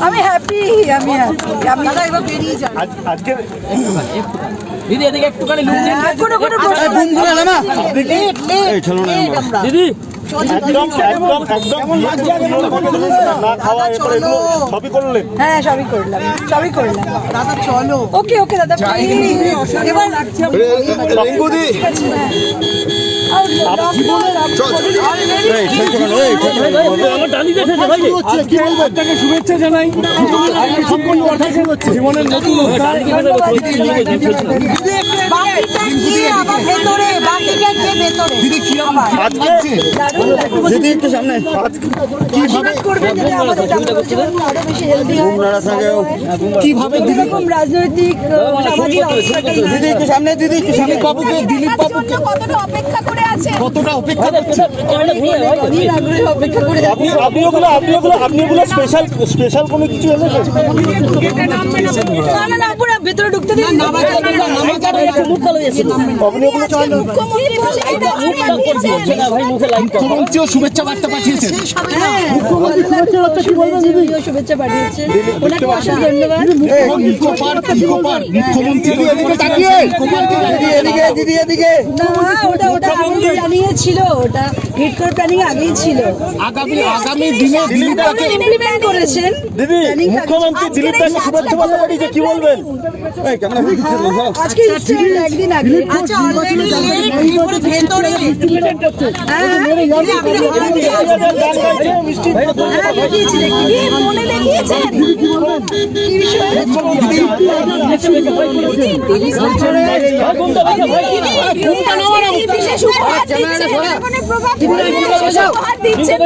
আমি হ্যাপি আমি আমি দাদা বেরিয়ে যান আজকে দিদি এদিকে একটুখানি লুক দিন কোনো কোনো দিদি একদম একদম একদম না খাওয়া এরপরে এগুলো সবই করলেন হ্যাঁ সবই করলাম সবই করলাম দাদা চলো ওকে ওকে দাদা এবার আপনাকে শুভেচ্ছা জানাই জীবনের নতুন দিদি কি আজকে। দিদি একটু সামনে আশীর্বাদ করবেন যাতে আমাদের দাম্পত্য জীবন আরও বেশি হেলদি হয় কীভাবে দিদি রাজনৈতিক সামাজিক দিদি একটু সামনে দিদি একটু সামনে বাবুকে দিলীপ বাবুকে কতটা অপেক্ষা করে আছে কতটা অপেক্ষা করছে অপেক্ষা করে আপনি আপনি ওগুলো আপনি ওগুলো আপনি ওগুলো স্পেশাল স্পেশাল কোনো কিছু এনেছেন না না না পুরো ভেতরে ঢুকতে দিন না মুখ কালো হয়েছে আপনি ওগুলো মুখ্যমন্ত্রী না মুখে মুখ্যমন্ত্রীও শুভেচ্ছা বার্তা পাঠিয়েছেন। হ্যাঁ। শুভেচ্ছা পাঠিয়েছে ওনাকে অশেষ ধন্যবাদ না ওটা ওটা আগেই জানিয়েছিল ওটা হিট করে প্ল্যানিং আগেই ছিল আগামী আগামী দিনে দিলীপ ইমপ্লিমেন্ট করেছেন দিদি মুখ্যমন্ত্রী শুভেচ্ছা কি বলবেন আজকে একদিন আগে আচ্ছা অলরেডি ভেতরে হ্যাঁ হ্যাঁ কি? মনে দেখিয়েছেন? বিশেষ উপহার দিচ্ছেন প্রভাব দিচ্ছেন